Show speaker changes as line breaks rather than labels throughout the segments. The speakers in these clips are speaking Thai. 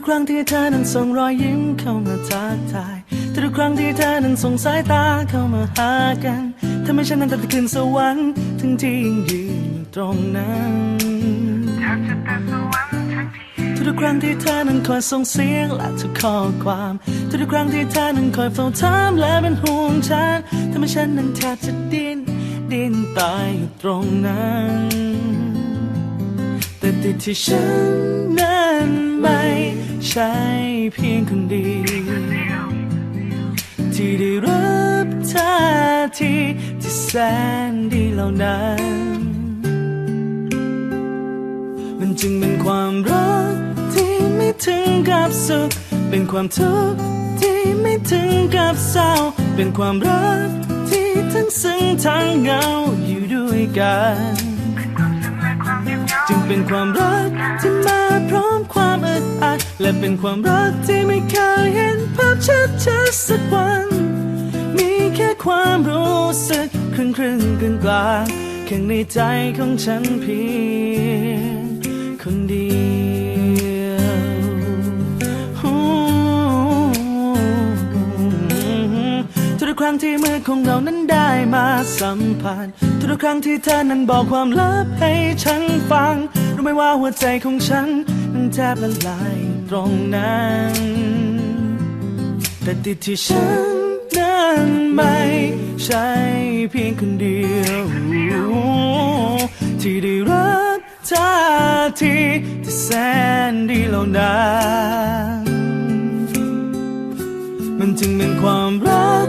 ุกครั้งที่เธอนั้นส่งรอยยิ้มเข้ามาทักทายทุกครั้งที่เธอนั้นส่งสายตาเข้ามาหากันทำให้ฉันนั้นตัดขึ้นสวรรค์ทั้งที่ยังยืนอยู่ตรงนั้นทุกครั้งที่เธอนั้นคอยส่งเสียงและทุกข้อความทุกครั้งที่เธอนั้นคอยเฝ้าถามและเป็นห่วงฉันทำให้ฉันนั้นแทบจะดิ้นดิ้นตายอยู่ตรงนั้น ต่ติดที่ฉันนั้นไม่ใช่เพียงคนเดียวที่ได้รับท่าทีที่แสนดีเหล่านั้น มันจึงเป็นความรักที่ไม่ถึงกับสุข เป็นความทุกข์ที่ไม่ถึงกับเศร้า เป็นความรักที่ทั้งซึ้งทั้งเหงาอยู่ด้วยกัน จึงเป็นความรักที่มาพร้อมความอึดอัด และเป็นความรักที่ไม่เคยเห็นภาพชัดชัดสักวัน มีแค่ความรู้สึกครึ่งครึ่งกลางกลางแค่ในใจของฉันเพียงคนเดียว ครั้งที่มือของเรานั้นได้มาสัมผัสทุกครั้งที่เธอนั้นบอกความลับให้ฉันฟัง รู้ไหมว่าหัวใจของฉันนั้นแทบละลายตรงนั้น แต่ติดที่ฉันนั้นไม่ใช่เพียงคนเดียว ที่ได้รับท่าทีที่แสนดีเหล่านั้นมันจึงเป็นความรัก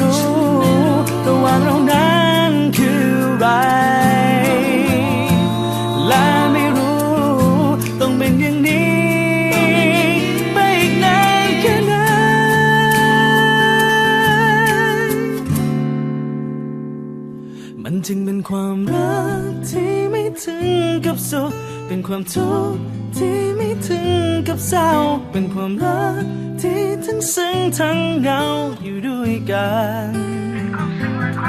ู้ระห ว่างเรานั้นคือไร และไม่รู้ต้องเป็นอย่างนี้ ไปอีกนานแค่ไหนมันจึงเป็นความรักที่ไม่ถึงกับสุข เป็นความทุกข์ที่ไม่ถึงกับเศร้า เป็นความรักที่ทั้งซึ้งทั้งเหงาอยู่ด้วยกัน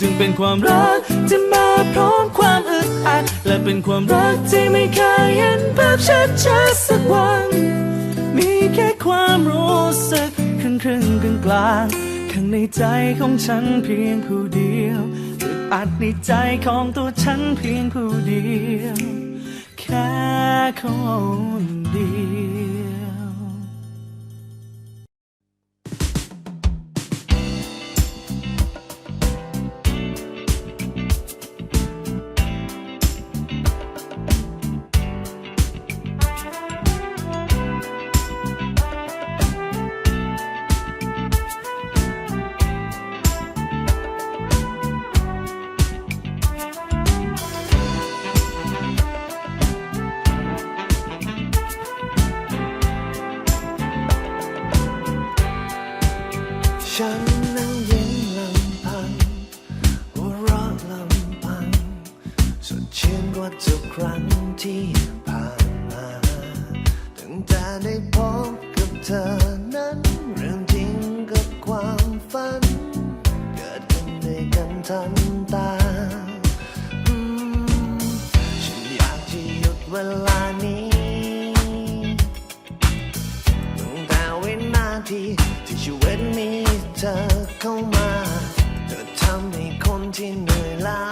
จึงเป็นความรักที่มาพร้อมความอึดอัดและเป็นความรักที่ไม่เคยเห็นภาพชัดชัดสักวัน มีแค่ความรู้สึกครึ่งครึ่งกลางกลางข้างในใจของฉันเพียงผู้เดียวอึดอัดในใจของตัวฉันเพียงผู้เดียว แค่คนเดียว
ฉันนั่งยิ้มลำพังหัวเราะลำพังสดชื่นกว่าทุกครั้งที่ผ่านมาตั้งแต่ได้พบกับเธอนั้น เรื่องจริงกับความฝัน เกิดขึ้นด้วยกันทันตาอืมฉันอยากจะหยุดเวลา เธอเข้ามา เธอทำให้คนที่เหนื่อยล้า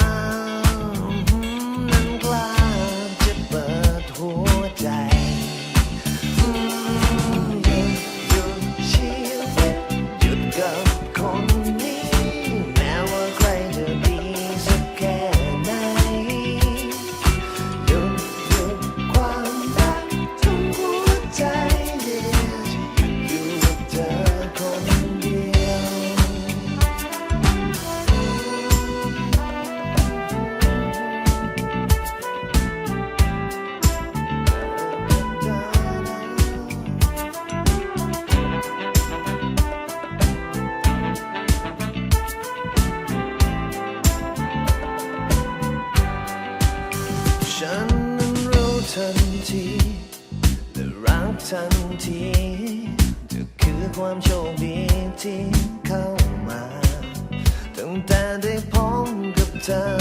ความโชคดีที่เข้ามา ตั้งแต่ได้พบกับเธอ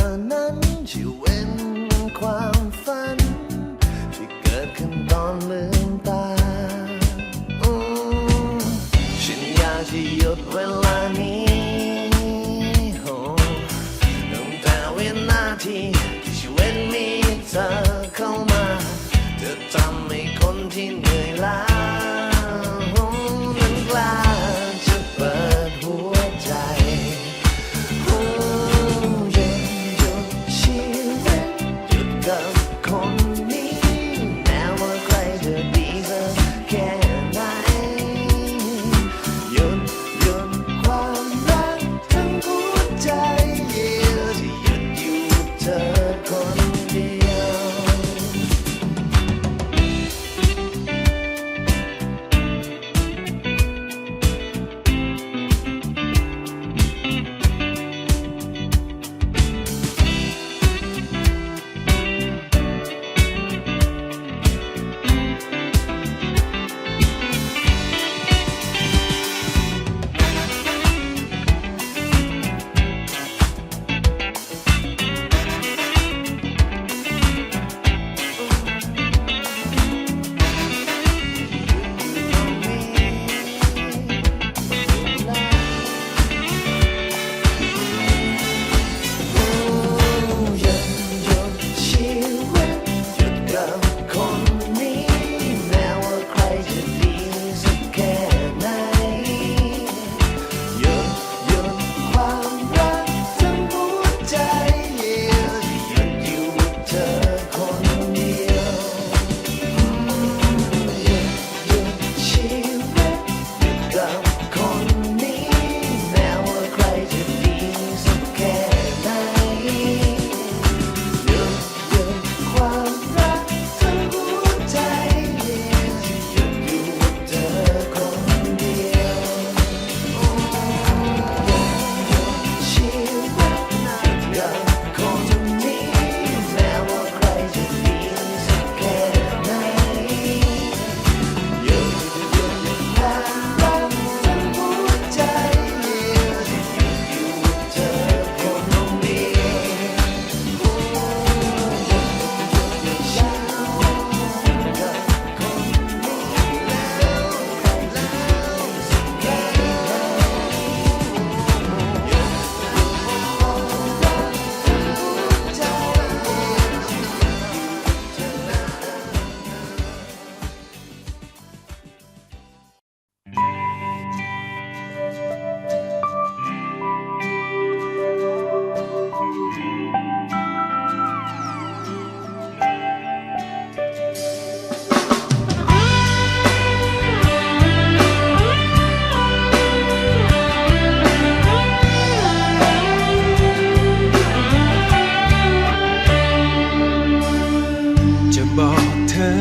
บอกเธอ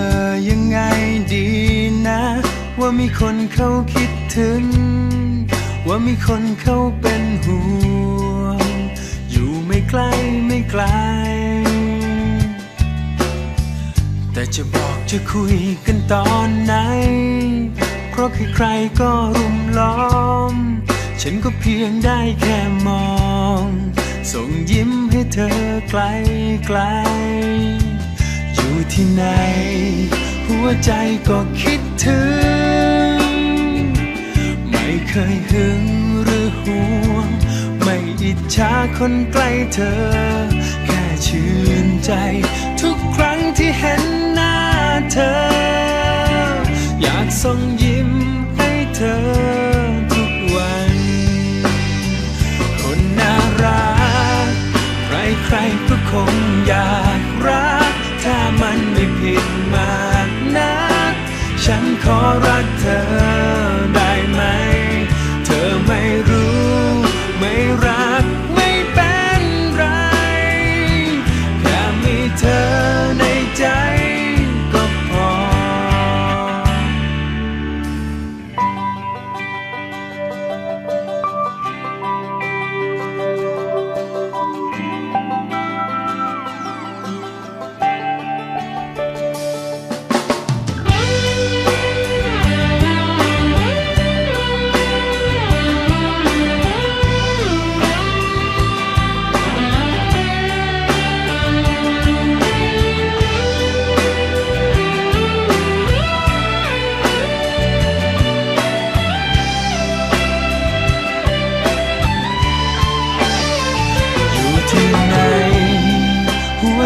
ยังไงดีนะ
ว่ามีคนเขาคิดถึง ว่ามีคนเขาเป็นห่วง อยู่ไม่ใกล้ไม่ไกล แต่จะบอกจะคุยกันตอนไหน เพราะใครใครก็รุมล้อม ฉันก็เพียงได้แค่มอง ส่งยิ้มให้เธอไกลไกล ที่ไหน หัวใจก็คิดถึง ไม่เคยหึงหรือห่วง ไม่อิจฉาคนใกล้เธอ แค่ชื่นใจ ทุกครั้งที่เห็นหน้าเธอ อยากส่งยิ้มให้เธอคนน่ารักใครก็คง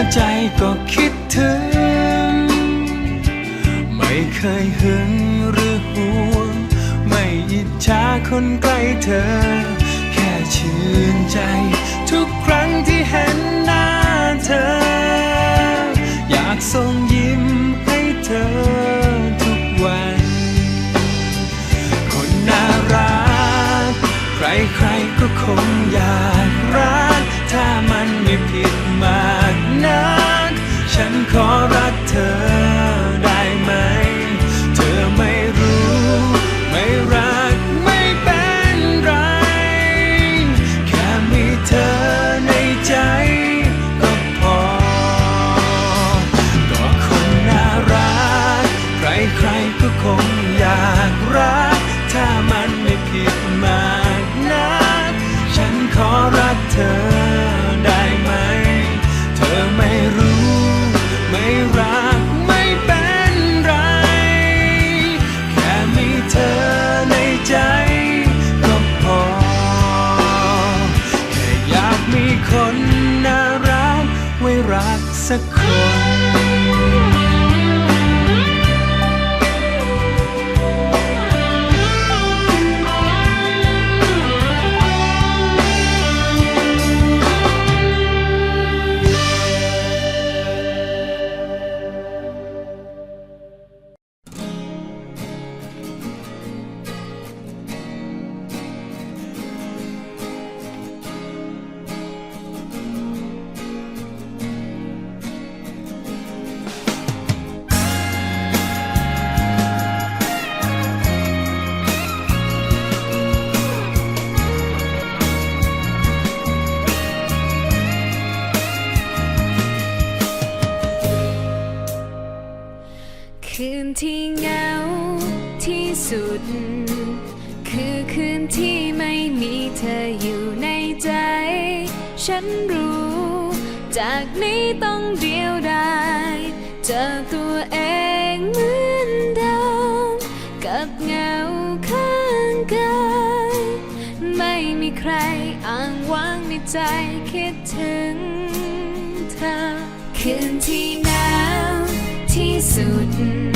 วใจก็คิดถึง ไม่เคยหึงหรือห่วง ไม่อิจฉาคนใกล้เธอ แค่ชื่นใจ ทุกครั้งที่เห็นหน้าเธอ อยากส่งยิ้มให้เธอทุกวัน คนน่ารัก ใครๆก็คงอยากรัก ถ้ามันไม่ผิด สุ
ด คือคืนที่ไม่มีเธออยู่ในใจ ฉันรู้ จากนี้ต้องเดียวดายเจอตัวเองเหมือนเดิมกับเงาข้างกายไม่มีใครอ้างว้างในใจคิดถึงเธอ คืนที่หนาวที่สุด